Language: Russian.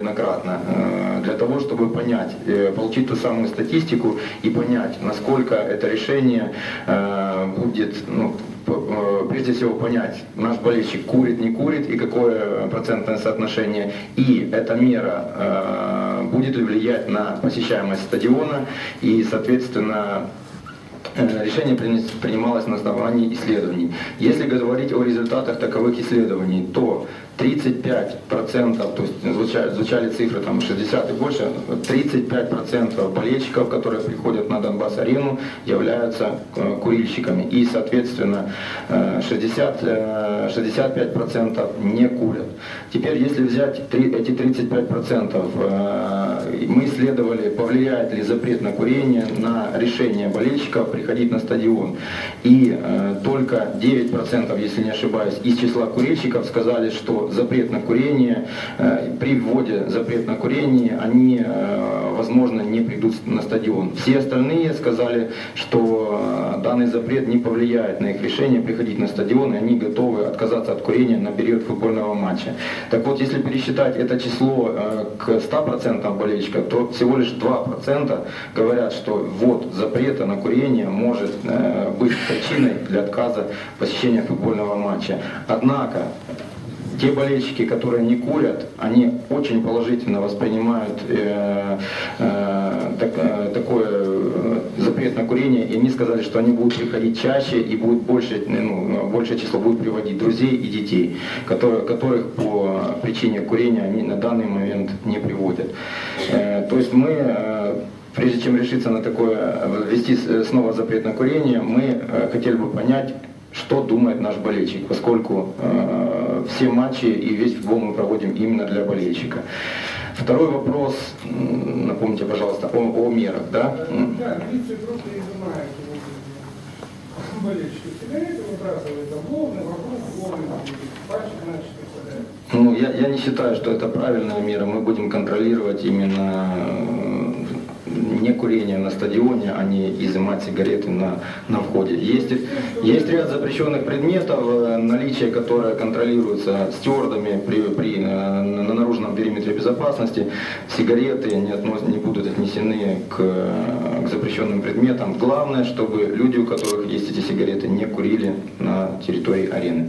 Многократно, э, для того, чтобы понять, э, получить ту самую статистику и понять, насколько это решение э, будет, ну, прежде всего понять, наш болельщик курит, не курит и какое процентное соотношение. И эта мера будет ли влиять на посещаемость стадиона и, соответственно, Решение принес- принималось на основании исследований. Если говорить о результатах таковых исследований, то 35%, то есть звучали, звучали цифры там 60 и больше, 35% болельщиков, которые приходят на Донбасс-арену, являются э, курильщиками. И, соответственно, э, 60, э, 65% не курят. Теперь, если взять эти 35%, э, мы исследовали, повлияет ли запрет на курение на решение болельщиков приходить на стадион. И э, только 9%, если не ошибаюсь, из числа курильщиков сказали, что запрет на курение, э, при вводе запрет на курение, они, э, возможно, не придут на стадион. Все остальные сказали, что э, данный запрет не повлияет на их решение приходить на стадион, и они готовы отказаться от курения на период футбольного матча. Так вот, если пересчитать это число э, к 100% болельщиков, то всего лишь 2% говорят, что ввод запрета на курение может э, быть причиной для отказа посещения футбольного матча. Однако, те болельщики, которые не курят, они очень положительно воспринимают э, э, так- э, такой э, запрет на курение, и они сказали, что они будут приходить чаще и будет больше, ну, большее число будет приводить друзей и детей, которые, которых по причине курения они на данный момент не приводят. Э, то есть мы э, Прежде чем решиться на такое, ввести снова запрет на курение, мы э, хотели бы понять, что думает наш болельщик, поскольку э, все матчи и весь футбол мы проводим именно для болельщика. Второй вопрос, напомните, пожалуйста, о, о мерах, да? Болельщики. Сигареты вокруг пальчик значит. Ну, я, я не считаю, что это правильная мера. Мы будем контролировать именно э, не курение на стадионе, а не изымать сигареты на, на входе. Есть, есть ряд запрещенных предметов, э, наличие которое контролируется стюардами при, при, э, на наружном периметре безопасности. Сигареты не, относ- не будут отнесены к, э, к запрещенным предметам. Главное, чтобы люди, у которых есть эти сигареты, не курили на территории арены.